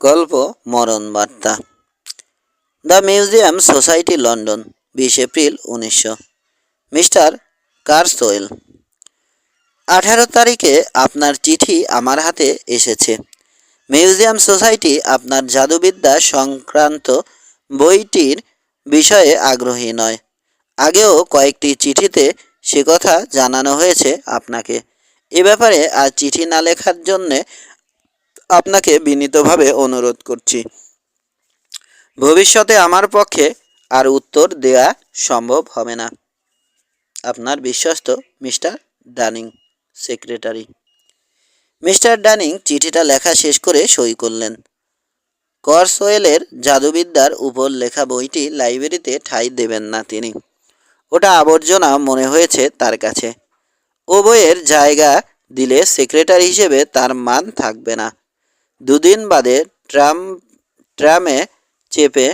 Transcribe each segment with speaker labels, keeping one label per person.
Speaker 1: গল্প, মরণ বার্তা। দ্য মিউজিয়াম সোসাইটি, লন্ডন, বিশ এপ্রিল, উনিশশো। মিস্টার কারসোয়েল আঠারো তারিখে আপনার চিঠি আমার হাতে এসেছে। মিউজিয়াম সোসাইটি আপনার জাদুবিদ্যা সংক্রান্ত বইটির বিষয়ে আগ্রহী নয়। আগেও কয়েকটি চিঠিতে সে কথা জানানো হয়েছে আপনাকে। এ ব্যাপারে আর চিঠি না লেখার জন্যে আপনাকে বিনীতভাবে অনুরোধ করছি। ভবিষ্যতে আমার পক্ষে আর উত্তর দেওয়া সম্ভব হবে না। আপনার বিশ্বস্ত mister Dunning, secretary. Mister Dunning চিঠিটা লেখা শেষ করে সই করলেন। করসওয়েলের জাদুবিদ্যার উপর লেখা বইটি লাইব্রেরিতে ঠাঁই দেবেন না তিনি। ওটা আবর্জনা মনে হয়েছে তার কাছে। ও বইয়ের জায়গা দিলে সেক্রেটারি হিসেবে তার মান থাকবে না। দুদিন বাদে ট্রাম, ট্রামে চেপে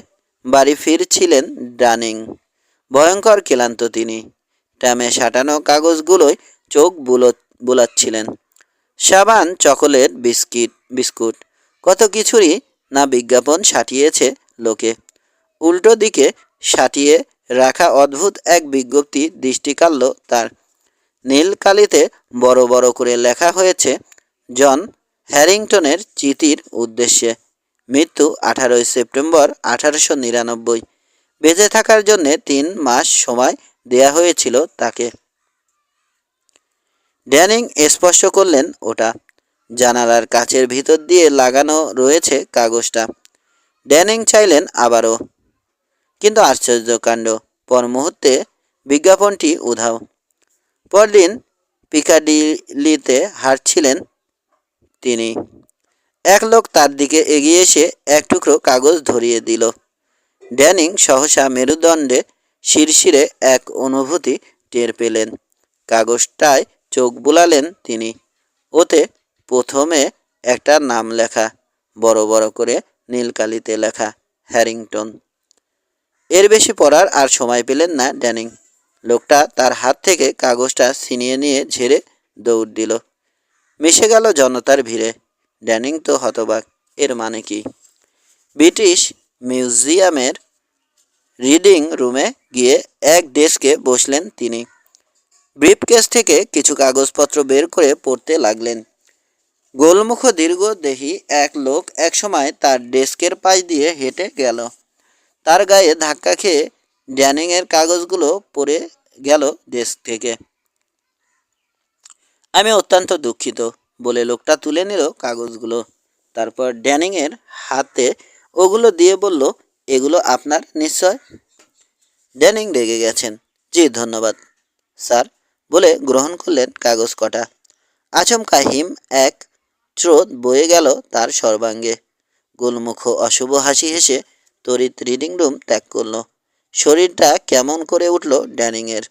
Speaker 1: বাড়ি ফিরছিলেন ডানিং। ভয়ঙ্কর ক্লান্ত তিনি। ট্রামে সাঁটানো কাগজগুলোয় চোখ বুলো, বুলাচ্ছিলেন। সাবান, চকোলেট, বিস্কিট, বিস্কুট, কত কিছুরই না বিজ্ঞাপন সাটিয়েছে লোকে। উল্টো দিকে সাটিয়ে রাখা অদ্ভুত এক বিজ্ঞপ্তি দৃষ্টি কাড়ল তার। নীল কালিতে বড় বড় করে লেখা হয়েছে, জন হ্যারিংটনের চিতির উদ্দেশ্যে মৃত্যু আঠারোই সেপ্টেম্বর আঠারোশো নিরানব্বই। বেঁচে থাকার জন্যে তিন মাস সময় দেয়া হয়েছিল তাকে। ড্যানিং স্পষ্ট করলেন ওটা। জানালার কাচের ভিতর দিয়ে লাগানো রয়েছে কাগজটা। ড্যানিং চাইলেন আবারও। কিন্তু আশ্চর্যকাণ্ড পর মুহূর্তে বিজ্ঞাপনটি উধাও। পরদিন পিকাডিলিতে হাঁটছিলেন তিনি। এক লোক তার দিকে এগিয়ে এসে এক টুকরো কাগজ ধরিয়ে দিল। ড্যানিং সহসা মেরুদণ্ডে শিরশিরে এক অনুভূতি টের পেলেন। কাগজটায় চোখ বুলালেন তিনি। ওতে প্রথমে একটা নাম লেখা, বড় বড় করে নীলকালিতে লেখা, হ্যারিংটন। এর বেশি পড়ার আর সময় পেলেন না ড্যানিং। লোকটা তার হাত থেকে কাগজটা ছিনিয়ে নিয়ে ঝেড়ে দৌড় দিল। মিশে গেল জনতার ভিড়ে। ড্যানিং তো হতবাক, এর মানে কি? ব্রিটিশ মিউজিয়ামের রিডিং রুমে গিয়ে এক ডেস্কে বসলেন তিনি। ব্রিফকেস থেকে কিছু কাগজপত্র বের করে পড়তে লাগলেন। গোলমুখ দীর্ঘ দেহি এক লোক একসময় তার ডেস্কের পাশ দিয়ে হেঁটে গেল। তার গায়ে ধাক্কা খেয়ে ড্যানিংয়ের কাগজগুলো পড়ে গেল ডেস্ক থেকে। আমি অত্যন্ত দুঃখিত বলে লোকটা তুলে নিল কাগজগুলো। তারপর ড্যানিংয়ের হাতে ওগুলো দিয়ে বলল, এগুলো আপনার, নিশ্চয়? ড্যানিং রেগে গেছেন। জি, ধন্যবাদ, স্যার, বলে গ্রহণ করলেন কাগজ কটা। আচমকা হিম এক স্রোত বয়ে গেল তার সর্বাঙ্গে। গোলমুখ অশুভ হাসি হেসে তড়িৎ রিডিং রুম ত্যাগ করল। শরীরটা কেমন করে উঠল ড্যানিংয়ের।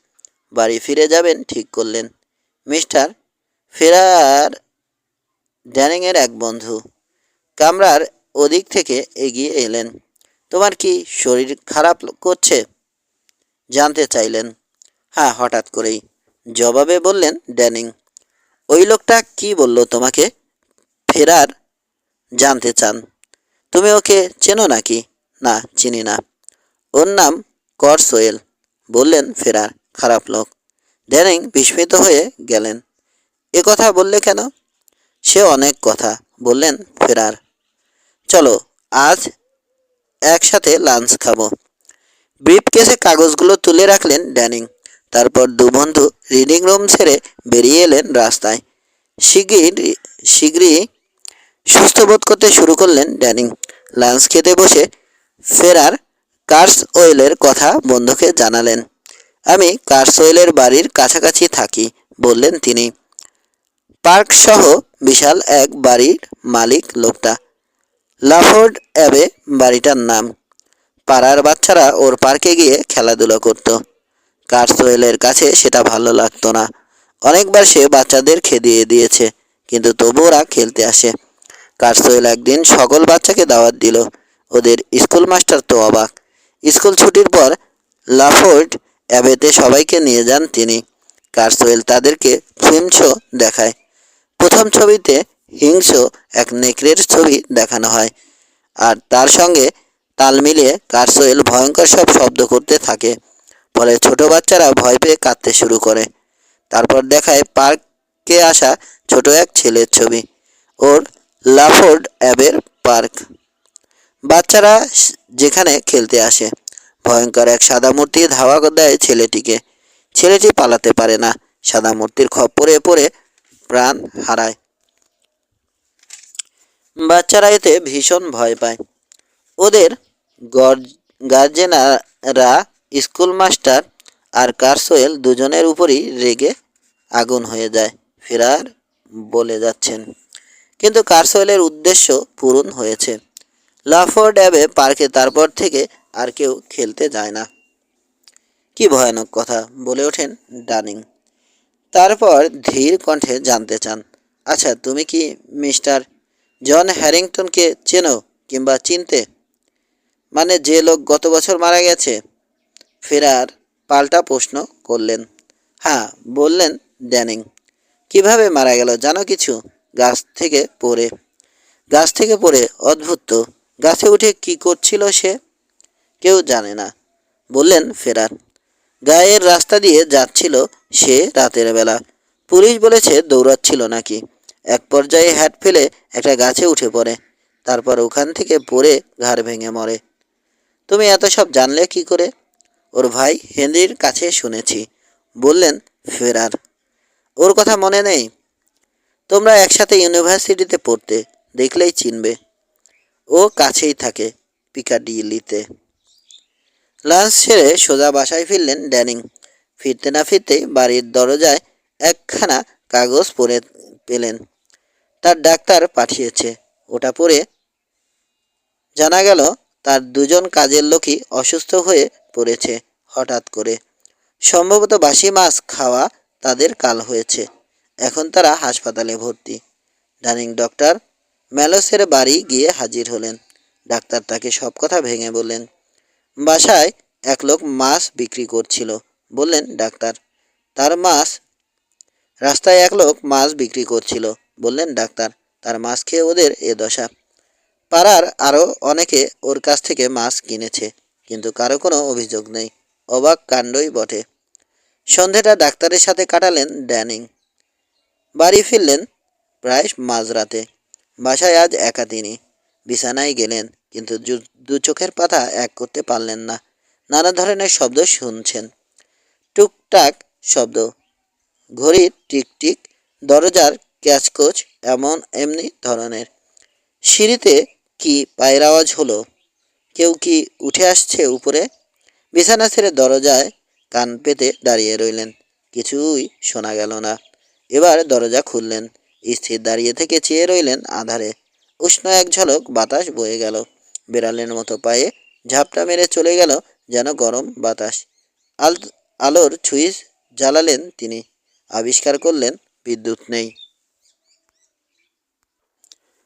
Speaker 1: বাড়ি ফিরে যাবেন ঠিক করলেন। মিস্টার ফেরার ড্যানিংয়ের এক বন্ধু। কামরার ওদিক থেকে এগিয়ে এলেন। তোমার কি শরীর খারাপ করছে? জানতে চাইলেন। হ্যাঁ হঠাৎ করেই। জবাবে বললেন ড্যানিং ওই লোকটা কি বলল তোমাকে? ফেরার জানতে চান। তুমি ওকে চেনো নাকি? না, চিনি না। ওর নাম কর সোয়েল বললেন ফেরার খারাপ লোক। ড্যানিং বিস্মিত হয়ে গেলেন। এ কথা বললে কেন? সে অনেক কথা। বললেন ফেরার। চলো, আজ একসাথে লাঞ্চ খাব। ব্রিফ কেসে কাগজগুলো তুলে রাখলেন ড্যানিং। তারপর দু বন্ধু রিডিং রুম ছেড়ে বেরিয়ে এলেন রাস্তায়। শিগগির শীঘ্রই সুস্থ বোধ করতে শুরু করলেন ড্যানিং। লাঞ্চ খেতে বসে ফেরার কার্স ওয়েলের কথা বন্ধুকে জানালেন। আমি কার্স ওয়েলের বাড়ির কাছাকাছি থাকি, বললেন তিনি। পার্ক সহ বিশাল এক বাড়ির মালিক লোকটা। লাফোর্ড অ্যাবে বাড়িটার নাম। পাড়ার বাচ্চারা ওর পার্কে গিয়ে খেলাধুলা করত। কার্সওয়েলের কাছে সেটা ভালো লাগতো না। অনেকবার সে বাচ্চাদের খেদিয়ে দিয়েছে, কিন্তু তবু ওরা খেলতে আসে। কার্সওয়েল একদিন সকল বাচ্চাকে দাওয়াত দিল। ওদের স্কুল মাস্টার তো অবাক। স্কুল ছুটির পর লাফোর্ড অ্যাবেতে সবাইকে নিয়ে যান তিনি। কার্সওয়েল তাদেরকে ফিল্ম দেখায়। প্রথম ছবিতে হিংস্র এক নেকড়ের ছবি দেখানো হয় আর তার সঙ্গে তাল মিলিয়ে কারসোয়েল ভয়ঙ্কর সব শব্দ করতে থাকে। ফলে ছোট বাচ্চারা ভয় পেয়ে কাঁদতে শুরু করে। তারপর দেখায় পার্কে আসা ছোট এক ছেলের ছবি। ওর লাফোর্ড অ্যাবের পার্ক। বাচ্চারা যেখানে খেলতে আসে। ভয়ঙ্কর এক সাদা মূর্তি ধাওয়া দেয় ছেলেটিকে। ছেলেটি পালাতে পারে না। সাদা মূর্তির খপ্পরে পড়ে প্রাণ হারায়। বাচ্চারা এতে ভীষণ ভয় পায়। ওদের গর- গার্জেনারা, স্কুল মাস্টার আর কারসোয়েল দুজনের উপরই রেগে আগুন হয়ে যায়, ফেরার বলে যাচ্ছেন। কিন্তু কারসোয়েলের উদ্দেশ্য পূরণ হয়েছে। লাফোর্ড অ্যাবে পার্কে তারপর থেকে আর কেউ খেলতে যায় না। কি ভয়ানক কথা, বলে ওঠেন ডানিং তারপর ধীর কণ্ঠে জানতে চান আচ্ছা তুমি কি মিস্টার জন হ্যারিংটনকে চেনো কিংবা চিনতে? মানে যে লোক গত বছর মারা গেছে? ফেরার পাল্টা প্রশ্ন করলেন হ্যাঁ বললেন ড্যানিং। কীভাবে মারা গেল জানো কিছু? গাছ থেকে পড়ে। গাছ থেকে পড়ে, অদ্ভুত। গাছে উঠে কি করছিল সে? কেউ জানে না, বললেন ফেরার। গায়ের রাস্তা দিয়ে যাচ্ছিল সে রাতের বেলা। পুলিশ বলেছে দৌড়াচ্ছিল নাকি। এক পর্যায়ে হ্যাট ফেলে একটা গাছে উঠে পড়ে। তারপর ওখান থেকে পড়ে ঘাড় ভেঙে মরে। তুমি এত সব জানলে কি করে? ওর ভাই হেনরির কাছে শুনেছি। বললেন, ফেরার। ওর কথা মনে নেই। তোমরা একসাথে ইউনিভার্সিটিতে পড়তে, দেখলেই চিনবে। ও কাছেই থাকে পিকাডিলিতে। লাঞ্চ সেরে সোজা বাসায় ফিরলেন ড্যানিং। ফিরতে না ফিরতে বাড়ির দরজায় একখানা কাগজ পড়ে পেলেন। তার ডাক্তার পাঠিয়েছে। ওটা পড়ে জানা গেল তার দুজন কাজের লোকই অসুস্থ হয়ে পড়েছে হঠাৎ করে। সম্ভবত বাসি মাছ খাওয়া তাদের কাল হয়েছে। এখন তারা হাসপাতালে ভর্তি। ডানিং ডক্টর ম্যালোসের বাড়ি গিয়ে হাজির হলেন। ডাক্তার তাকে সব কথা ভেঙে বললেন। বাসায় এক লোক মাছ বিক্রি করছিল, বললেন ডাক্তার। তার মাছ, রাস্তায় এক লোক মাছ বিক্রি করছিল, বললেন ডাক্তার, তার মাছ খেয়ে ওদের এ দশা। পাড়ার আরও অনেকে ওর কাছ থেকে মাছ কিনেছে, কিন্তু কারও কোনো অভিযোগ নেই, অবাক কাণ্ডই বটে। সন্ধেটা ডাক্তারের সাথে কাটালেন ড্যানিং। বাড়ি ফিরলেন প্রায় মাঝরাতে, বাসায় আজ একা তিনি। বিছানায় গেলেন, কিন্তু দু চোখের পাতা এক করতে পারলেন না। নানা ধরনের শব্দ শুনছেন। টুকটাক শব্দ। ঘড়ির টিকটিক, দরজার ক্যাচকোচ, এমন এমনি ধরনের। সিঁড়িতে কি পায়ের আওয়াজ হলো? কেউ কি উঠে আসছে উপরে? বিছানা ছেড়ে দরজায় কান পেতে দাঁড়িয়ে রইলেন। কিছুই শোনা গেল না। এবার দরজা খুললেন। স্থির দাঁড়িয়ে থেকে চেয়ে রইলেন আধারে। উষ্ণ এক ঝলক বাতাস বয়ে গেল। বেড়ালের মতো পায়ে ঝাপটা মেরে চলে গেল যেন গরম বাতাস। আল আলোর সুইচ জ্বালালেন তিনি। আবিষ্কার করলেন, বিদ্যুৎ নেই।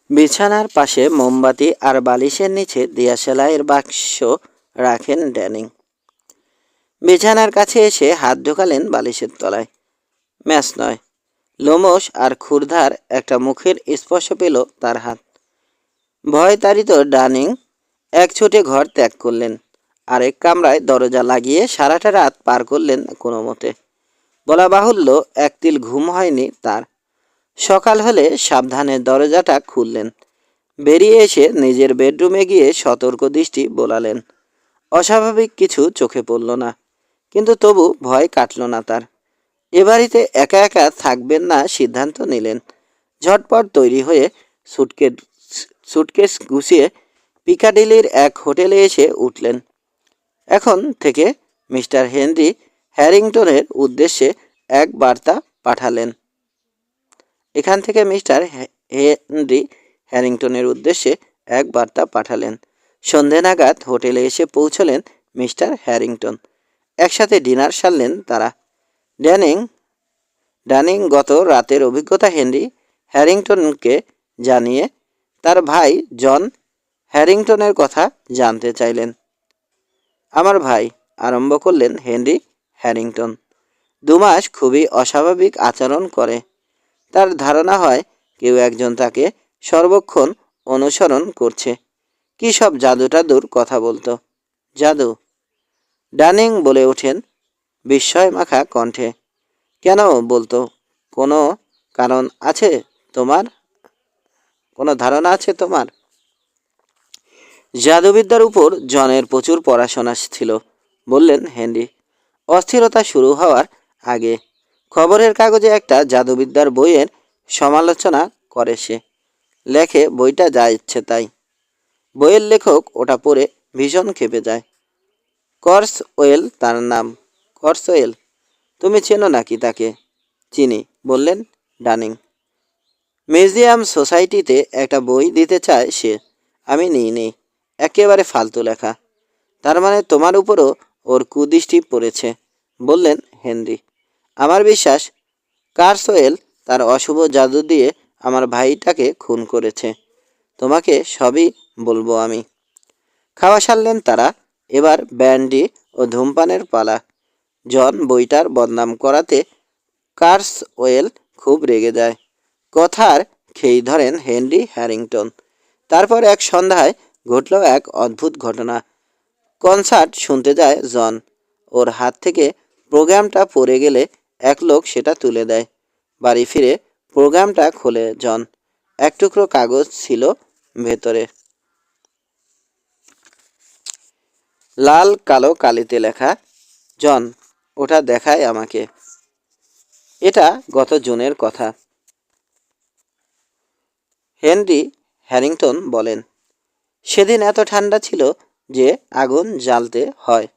Speaker 1: বিছানার পাশে মোমবাতি আর বালিশের নিচে দিয়া সেলাইয়ের বাক্স রাখেন ড্যানিং। বিছানার কাছে এসে হাত ঢোকালেন বালিশের তলায়। ম্যাচ নয়। লোমস আর ক্ষুরধার একটা মুখের স্পর্শ পেল তার হাত। ভয় তাড়িত ডানিং এক ছোটে ঘর ত্যাগ করলেন। আরেক কামরায় দরজা লাগিয়ে সারাটা রাত পার করলেন কোনো মতে বলা বাহুল্য এক তিল ঘুম হয়নি তার। সকাল হলে সাবধানে দরজাটা খুললেন। বেরিয়ে এসে নিজের বেডরুমে গিয়ে সতর্ক দৃষ্টি বোলালেন। অস্বাভাবিক কিছু চোখে পড়ল না, কিন্তু তবু ভয় কাটল না তার। এ বাড়িতে একা একা থাকবেন না সিদ্ধান্ত নিলেন। ঝটপট তৈরি হয়ে সুটকেস সুটকেস গুছিয়ে পিকাডিলির এক হোটেলে এসে উঠলেন। এখন থেকে মিস্টার হেনরি হ্যারিংটনের উদ্দেশ্যে এক বার্তা পাঠালেন। এখান থেকে মিস্টার হেনরি হ্যারিংটনের উদ্দেশ্যে এক বার্তা পাঠালেন। সন্ধে নাগাদ হোটেলে এসে পৌঁছলেন মিস্টার হ্যারিংটন। একসাথে ডিনার সারলেন তারা। ড্যানিং ড্যানিং গত রাতের অভিজ্ঞতা হেনরি হ্যারিংটনকে জানিয়ে তার ভাই জন হ্যারিংটনের কথা জানতে চাইলেন। আমার ভাই আরম্ভ করলেন হেনরি হ্যারিংটন। দুমাস খুবই অস্বাভাবিক আচরণ করে। তার ধারণা হয় কেউ একজন তাকে সর্বক্ষণ অনুসরণ করছে। কী সব জাদু টাদুর কথা বলতো। জাদু। ডানিং বলে ওঠেন বিস্ময় মাখা কণ্ঠে। কেন বলতো? কোনো কারণ আছে তোমার? কোনো ধারণা আছে তোমার? জাদুবিদ্যার উপর জনের প্রচুর পড়াশোনা ছিল, বললেন হেনরি। অস্থিরতা শুরু হওয়ার আগে খবরের কাগজে একটা জাদুবিদ্যার বইয়ের সমালোচনা করে সে। লেখে, বইটা যা ইচ্ছে তাই। বইয়ের লেখক ওটা পড়ে ভীষণ খেপে যায়। কর্স ওয়েল তার নাম। কর্স ওয়েল, তুমি চেনো নাকি তাকে? চিনি, বললেন ডানিং। মিউজিয়াম সোসাইটিতে একটা বই দিতে চায় সে। আমি নিই, নেই। একেবারে ফালতু লেখা। তার মানে তোমার উপরও ওর কুদৃষ্টি পড়েছে, বললেন হেনরি। আমার বিশ্বাস কার্সওয়েল তার অশুভ জাদু দিয়ে আমার ভাইটাকে খুন করেছে। তোমাকে সবই বলব আমি। খাওয়া সারলেন তারা। এবার ব্যান্ডি ও ধূমপানের পালা। জন বইটার বদনাম করাতে কার্স ওয়েল খুব রেগে যায়। কথার খেই ধরেন হেনরি হ্যারিংটন। তারপর এক সন্ধ্যায় ঘটল এক অদ্ভুত ঘটনা। কনসার্ট শুনতে যায় জন। ওর হাত থেকে প্রোগ্রামটা পড়ে গেলে এক লোক সেটা তুলে দেয়। বাড়ি ফিরে প্রোগ্রামটা খোলে জন। এক টুকরো কাগজ ছিল ভেতরে। লাল কালো কালিতে লেখা, জন, ওটা দেখায় আমাকে। এটা গত জুনের কথা। হেনরি হ্যারিংটন বলেন, সেদিন এত ঠান্ডা ছিল যে আগুন জ্বালতে হয়।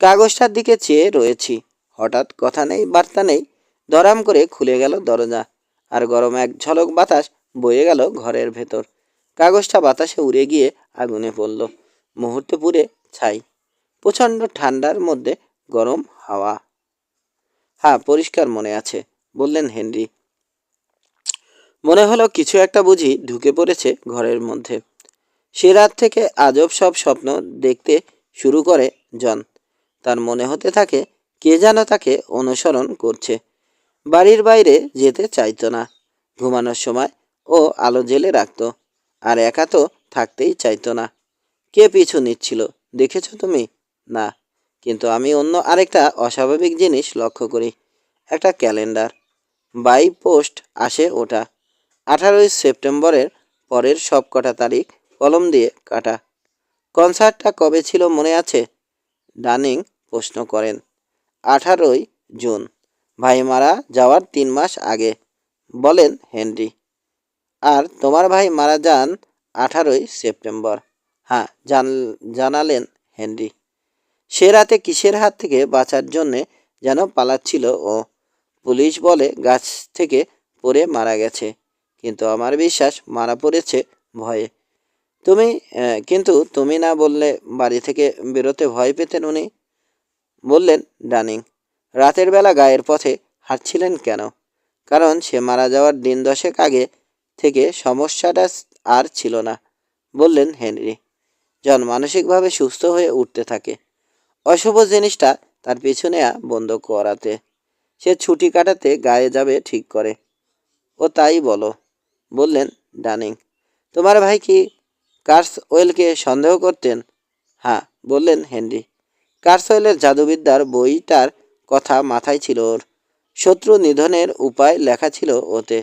Speaker 1: কাগজটার দিকে চেয়ে রয়েছি। হঠাৎ কথা নেই, বার্তা নেই। দরাম করে খুলে গেল দরজা আর গরম এক ঝলক বাতাস বয়ে গেল ঘরের ভেতর। কাগজটা বাতাসে উড়ে গিয়ে আগুনে পড়ল। মুহূর্তে পুড়ে ছাই। প্রচণ্ড ঠান্ডার মধ্যে গরম হাওয়া। হ্যাঁ পরিষ্কার মনে আছে, বললেন হেনরি। মনে হলো কিছু একটা বুঝি ঢুকে পড়েছে ঘরের মধ্যে। সে রাত থেকে আজব সব স্বপ্ন দেখতে শুরু করে জন। তার মনে হতে থাকে, কে যেন তাকে অনুসরণ করছে। বাড়ির বাইরে যেতে চাইতো না। ঘুমানোর সময় ও আলো জেলে রাখত। আর একা তো থাকতেই চাইতো না। কে পিছু নিচ্ছিল, দেখেছ তুমি? না। কিন্তু আমি অন্য আরেকটা অস্বাভাবিক জিনিস লক্ষ্য করি। একটা ক্যালেন্ডার। বাই পোস্ট আসে ওটা। আঠারোই সেপ্টেম্বরের পরের সব কটা তারিখ কলম দিয়ে কাটা। কনসার্টটা কবে ছিল মনে আছে? ডানিং প্রশ্ন করেন। আঠারোই জুন, ভাই মারা যাওয়ার তিন মাস আগে, বলেন হেনরি। আর তোমার ভাই মারা যান আঠারোই সেপ্টেম্বর। হ্যাঁ জান, জানালেন হেনরি। সে রাতে কিসের হাত থেকে বাঁচার জন্যে যেন পালাচ্ছিল ও? পুলিশ বলে গাছ থেকে পড়ে মারা গেছে। কিন্তু আমার বিশ্বাস মারা পড়েছে ভয়ে। তুমি কিন্তু তুমি না বললে বাড়ি থেকে বেরোতে ভয় পেতেন উনি? বললেন ডানিং। রাতের বেলা গায়ের পথে হাঁটছিলেন কেন? কারণ সে মারা যাওয়ার দিন দশেক আগে থেকে সমস্যাটা আর ছিল না, বললেন হেনরি। জন মানসিকভাবে সুস্থ হয়ে উঠতে থাকে। অশুভ জিনিসটা তার পিছু বন্ধ করাতে। সে ছুটি কাটাতে গায়ে যাবে ঠিক করে। ও তাই বলো। বললেন, ডানিং, তোমার ভাই কি কার্স ওয়েলকে সন্দেহ করতেন? হ্যাঁ বললেন হেনরি, কার্সওয়েলের জাদুবিদ্যার বইটার কথা মাথায় ছিল ওর। শত্রু নিধনের উপায় লেখা ছিল ওতে।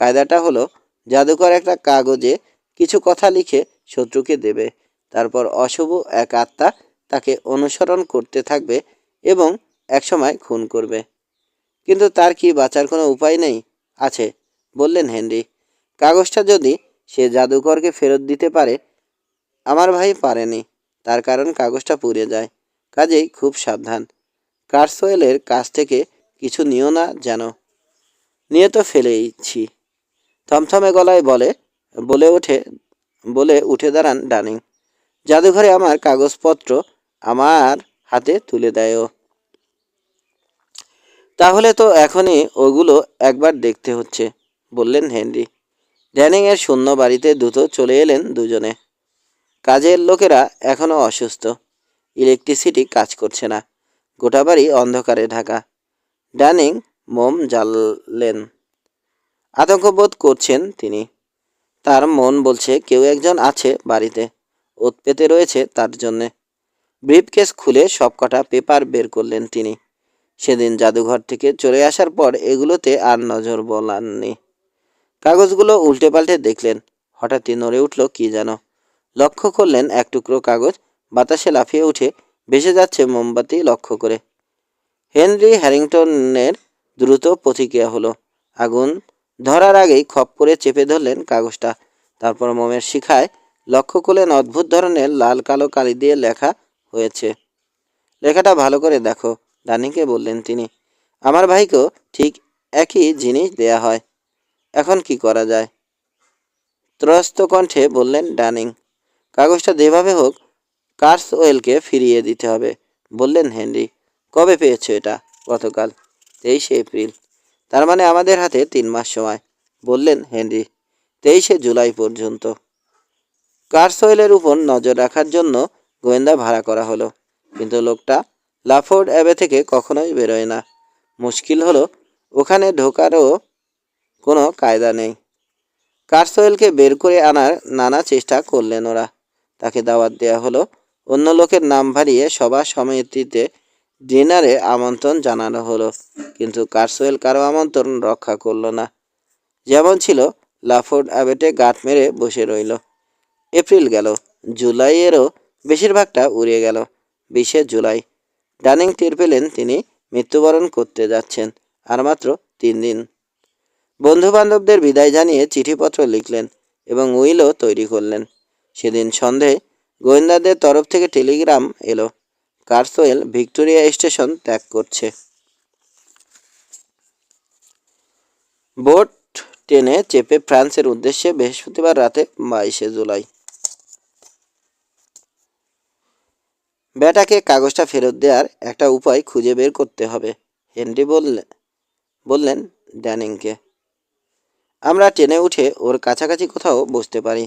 Speaker 1: কায়দাটা হলো, জাদুকর একটা কাগজে কিছু কথা লিখে শত্রুকে দেবে। তারপর অশুভ এক আত্মা তাকে অনুসরণ করতে থাকবে এবং একসময় খুন করবে। কিন্তু তার কি বাঁচার কোনো উপায় নেই? আছে, বললেন হেনরি কাগজটা যদি সে জাদুকরকে ফেরত দিতে পারে, আমার ভাই পারেনি। তার কারণ কাগজটা পুড়ে যায়। কাজেই খুব সাবধান। কার্সওয়েলের কাছ থেকে কিছু নিও না যেন। নিয়ে তো ফেলেইছি। থমথমে গলায় বলে বলে ওঠে, বলে উঠে দাঁড়ান ডানিং। জাদুঘরে আমার কাগজপত্র আমার হাতে তুলে দেয়। ও তাহলে তো এখনই ওগুলো একবার দেখতে হচ্ছে, বললেন হেনরি। ড্যানিংয়ের শূন্য বাড়িতে দ্রুত চলে এলেন দুজনে। কাজের লোকেরা এখনও অসুস্থ। ইলেকট্রিসিটি কাজ করছে না। গোটা বাড়ি অন্ধকারে ঢাকা। ড্যানিং মোম জ্বাললেন। আতঙ্কবোধ করছেন তিনি। তার মন বলছে কেউ একজন আছে বাড়িতে। ওত পেতে রয়েছে তার জন্যে। ব্রিফকেস খুলে সবকটা পেপার বের করলেন তিনি। সেদিন জাদুঘর থেকে চলে আসার পর এগুলোতে আর নজর বলাননি। কাগজগুলো উল্টে পাল্টে দেখলেন হঠাৎই নড়ে উঠল, কি যেন। লক্ষ্য করলেন, এক টুকরো কাগজ বাতাসে লাফিয়ে উঠে ভেসে যাচ্ছে মোমবাতি লক্ষ্য করে। হেনরি হ্যারিংটনের দ্রুত প্রতিক্রিয়া হলো, আগুন ধরার আগেই খপ করে চেপে ধরলেন কাগজটা। তারপর মোমের শিখায় লক্ষ্য করলেন, অদ্ভুত ধরনের লাল কালো কালি দিয়ে লেখা হয়েছে। লেখাটা ভালো করে দেখো ডানিকে বললেন তিনি। আমার ভাইকেও ঠিক একই জিনিস দেয়া হয়। এখন কি করা যায়? ত্রস্ত কণ্ঠে বললেন ডানিং, কাগজটা যেভাবে হোক কার্স ওয়েলকে ফিরিয়ে দিতে হবে। বললেন হেনরি, কবে পেয়েছ এটা? গতকাল, তেইশে এপ্রিল। তার মানে আমাদের হাতে তিন মাস সময়। বললেন হেনরি, তেইশে জুলাই পর্যন্ত। কার্সওয়েলের উপর নজর রাখার জন্য গোয়েন্দা ভাড়া করা হলো। কিন্তু লোকটা লাফোর্ড অ্যাবে থেকে কখনোই বেরোয় না। মুশকিল হলো, ওখানে ঢোকারও কোনো কায়দা নেই। কার্সওয়েলকে বের করে আনার নানা চেষ্টা করলেন ওরা। তাকে দাওয়াত দেওয়া হলো। অন্য লোকের নাম ভারিয়ে সভা সমিতিতে ডিনারে আমন্ত্রণ জানানো হলো। কিন্তু কার্সওয়েল কারও আমন্ত্রণ রক্ষা করল না। যেমন ছিল, লাফোর্ড অ্যাবেটে গাঁট মেরে বসে রইল। এপ্রিল গেল। জুলাইয়েরও বেশিরভাগটা উড়ে গেল। বিশে জুলাই। ডানিং টের পেলেন তিনি মৃত্যুবরণ করতে যাচ্ছেন। আর মাত্র তিন দিন। বন্ধু বান্ধবদের বিদায় জানিয়ে চিঠিপত্র লিখলেন এবং উইলও তৈরি করলেন। সেদিন সন্ধে গোয়েন্দাদের তরফ থেকে টেলিগ্রাম এলো। কার্সোয়েল ভিক্টোরিয়া স্টেশন ত্যাগ করছে। বোট ট্রেনে চেপে ফ্রান্সের উদ্দেশ্যে বৃহস্পতিবার রাতে বাইশে জুলাই। বেটাকে কাগজটা ফেরত দেওয়ার একটা উপায় খুঁজে বের করতে হবে, হেনরি বললেন বললেন ড্যানিংকে। আমরা ট্রেনে উঠে ওর কাছাকাছি কোথাও বসতে পারি।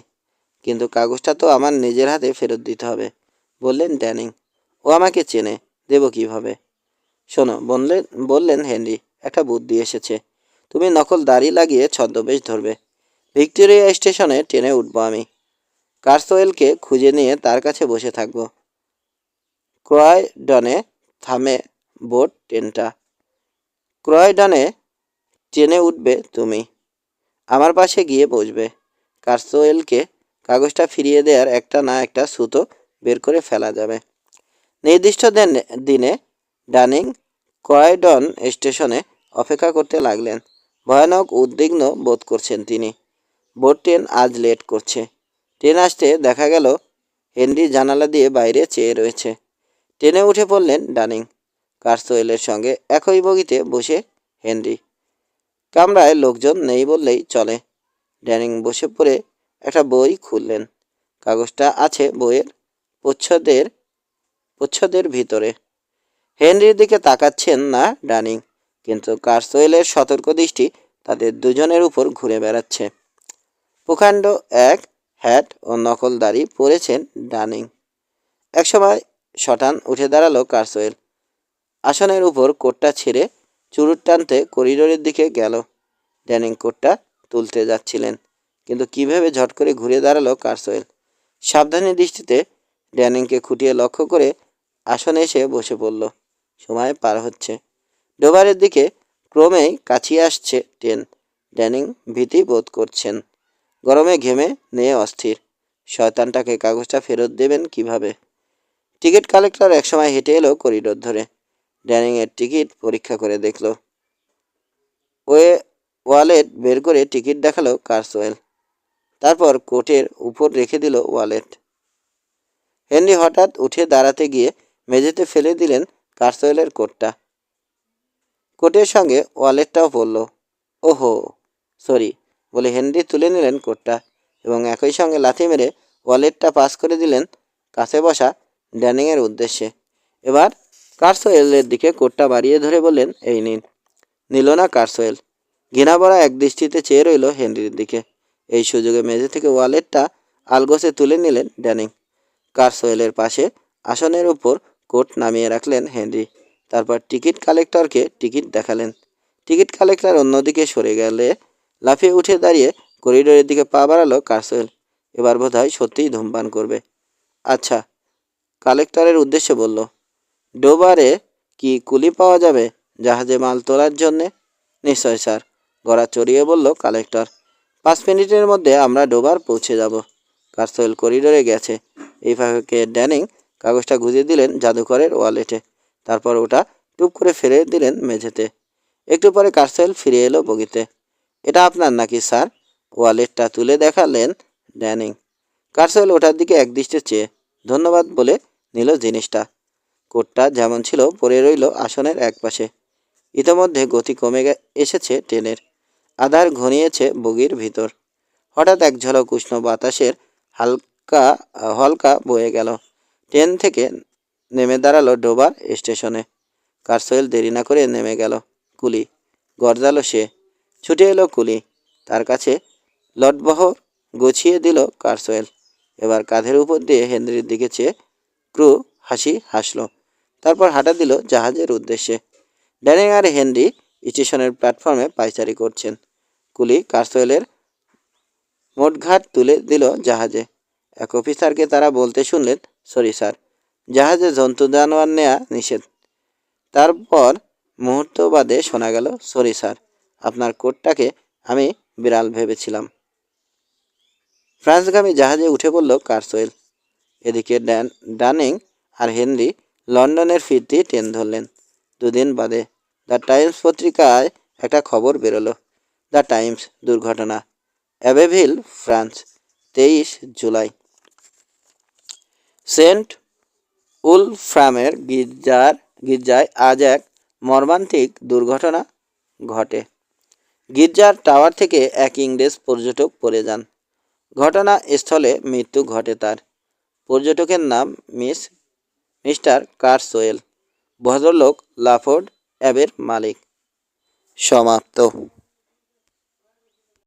Speaker 1: কিন্তু কাগজটা তো আমার নিজের হাতে ফেরত দিতে হবে, বললেন ড্যানিং। ও আমাকে চেনে, দেব কীভাবে? শোনো বললেন বললেন হেনরি, একটা বুদ্ধি এসেছে। তুমি নকল দাড়ি লাগিয়ে ছদ্মবেশ ধরবে। ভিক্টোরিয়া স্টেশনে ট্রেনে উঠবো আমি। কার্সওয়েলকে খুঁজে নিয়ে তার কাছে বসে থাকব। ক্রয়ডনে থামে বোট ট্রেনটা। ক্রয়ডনে ট্রেনে উঠবে তুমি। আমার পাশে গিয়ে বসবে। কার্সওয়েলকে কাগজটা ফিরিয়ে দেওয়ার একটা না একটা সুতো বের করে ফেলা যাবে। নির্দিষ্ট দিন- ডানিং ক্রয়ডন স্টেশনে অপেক্ষা করতে লাগলেন। ভয়ানক উদ্বিগ্ন বোধ করছেন তিনি। বোট ট্রেন আজ লেট করছে। ট্রেন আসতে দেখা গেল, হেনরি জানালা দিয়ে বাইরে চেয়ে রয়েছে। ট্রেনে উঠে পড়লেন ডানিং। কার্সওয়েলের সঙ্গে একই বগিতে বসে হেনরি। কামরায় লোকজন নেই বললেই চলে। ড্যানিং বসে পড়ে একটা বই খুললেন। কাগজটা আছে বইয়ের প্রচ্ছদের প্রচ্ছদের ভিতরে। হেনরির দিকে তাকাচ্ছেন না ডানিং কিন্তু কার্সওয়েলের সতর্ক দৃষ্টি তাদের দুজনের উপর ঘুরে বেড়াচ্ছে। প্রকাণ্ড এক হ্যাট ও নকল দাড়ি পরেছেন ডানিং একসময় শটান উঠে দাঁড়াল কার্সওয়েল। আসনের উপর কোটটা ছেড়ে চুরুট টানতে করিডোরের দিকে গেল। ড্যানিং কোটটা তুলতে যাচ্ছিলেন, কিন্তু কীভাবে ঝট করে ঘুরে দাঁড়াল কারসোয়েল সাবধানী দৃষ্টিতে ড্যানিংকে খুঁটিয়ে লক্ষ্য করে আসনে এসে বসে পড়ল। সময় পার হচ্ছে। ডোবারের দিকে ক্রমেই কাছিয়ে আসছে ট্রেন। ড্যানিং ভীতি বোধ করছেন। গরমে ঘেমে নিয়ে অস্থির। শয়তানটাকে কাগজটা ফেরত দেবেন কীভাবে? টিকিট কালেক্টর একসময় হেঁটে এলো করিডোর ধরে। ড্যানিংয়ের টিকিট পরীক্ষা করে দেখল। ওয়ে ওয়ালেট বের করে টিকিট দেখাল কার্সওয়েল। তারপর কোটের উপর রেখে দিল ওয়ালেট। হেনরি হঠাৎ উঠে দাঁড়াতে গিয়ে মেঝেতে ফেলে দিলেন কার্সওয়েলের কোটটা। কোটের সঙ্গে ওয়ালেটটাও পড়ল। ওহো, সরি, বলে হেনরি তুলে নিলেন কোটটা এবং একই সঙ্গে লাথি মেরে ওয়ালেটটা পাস করে দিলেন কাছে বসা ড্যানিংয়ের উদ্দেশ্যে। এবার কার্সওয়েলের দিকে কোটটা বাড়িয়ে ধরে বললেন, এই নিন। নিল না কার্সওয়েল ঘৃণাভরা এক দৃষ্টিতে চেয়ে রইল হেনরির দিকে। এই সুযোগে মেঝে থেকে ওয়ালেটটা আলগোসে তুলে নিলেন ড্যানিং। কার্সওয়েলের পাশে আসনের উপর কোট নামিয়ে রাখলেন হেনরি। তারপর টিকিট কালেক্টরকে টিকিট দেখালেন। টিকিট কালেক্টর অন্যদিকে সরে গেলে লাফিয়ে উঠে দাঁড়িয়ে করিডোরের দিকে পা বাড়ালো কার্সওয়েল এবার বোধ হয় সত্যিই ধূমপান করবে। আচ্ছা কালেক্টরের উদ্দেশ্যে বলল। ডোবারে কি কুলি পাওয়া যাবে? জাহাজে মাল তোলার জন্যে? নিশ্চয়, স্যার। গড়া চড়িয়ে বলল কালেক্টর, পাঁচ মিনিটের মধ্যে আমরা ডোবার পৌঁছে যাব। কার্সেল করিডোরে গেছে। এই ফাঁকে ড্যানিং কাগজটা গুঁজে দিলেন জাদুঘরের ওয়ালেটে। তারপর ওটা টুপ করে ফেলে দিলেন মেঝেতে। একটু পরে কার্সেল ফিরে এলো বগিতে। এটা আপনার নাকি, স্যার? ওয়ালেটটা তুলে দেখালেন ড্যানিং। কার্সেল ওটার দিকে একদৃষ্টে চেয়ে, ধন্যবাদ বলে নিল জিনিসটা। কোটটা যেমন ছিল পড়ে রইল আসনের একপাশে ইতোমধ্যে গতি কমে এসেছে ট্রেনের আধার ঘনিয়েছে বগির ভিতর। হঠাৎ এক ঝলক উষ্ণ বাতাসের হালকা, হলকা বয়ে গেল। ট্রেন থেকে নেমে দাঁড়াল ডোবার স্টেশনে। কারসোয়েল দেরি না করে নেমে গেল কুলি। গরজালো সে। ছুটে এলো কুলি। তার কাছে লটবহর গুছিয়ে দিল কারসোয়েল এবার কাঁধের উপর দিয়ে হেনরির দিকে চেয়ে ক্রু হাসি হাসলো। তারপর হাঁটা দিল জাহাজের উদ্দেশ্যে। ড্যানিং আর হেনরি স্টেশনের প্ল্যাটফর্মে পাইচারি করছেন। কুলি কারসোয়েলের মোটঘাট তুলে দিল জাহাজে। এক অফিসারকে তারা বলতে শুনলেন, সরি, স্যার, জাহাজে জন্তু জানোয়ার নেয়া নিষেধ। তারপর মুহূর্ত বাদে শোনা গেল, সরি, স্যার, আপনার কোটটাকে আমি বিড়াল ভেবেছিলাম। ফ্রান্সগামী জাহাজে উঠে পড়ল কারসোয়েল এদিকে ড্যান ডানিং আর হেনরি লন্ডনের ফিরতি ট্রেন ধরলেন। দুদিন বাদে দ্য টাইমস পত্রিকায় একটা খবর বেরোলো। দ্য টাইমস দুর্ঘটনা। অ্যাবেভিল, ফ্রান্স, তেইশ জুলাই। সেন্ট উলফ্রামের গির্জার, গির্জায় আজ এক মর্মান্তিক দুর্ঘটনা ঘটে। গির্জার টাওয়ার থেকে এক ইংরেজ পর্যটক পড়ে যান। ঘটনাস্থলে মৃত্যু ঘটে তার। পর্যটকের নাম মিস মিস্টার কারসোয়েল ভদ্রলোক লাফোর্ড অ্যাবের মালিক। সমাপ্ত।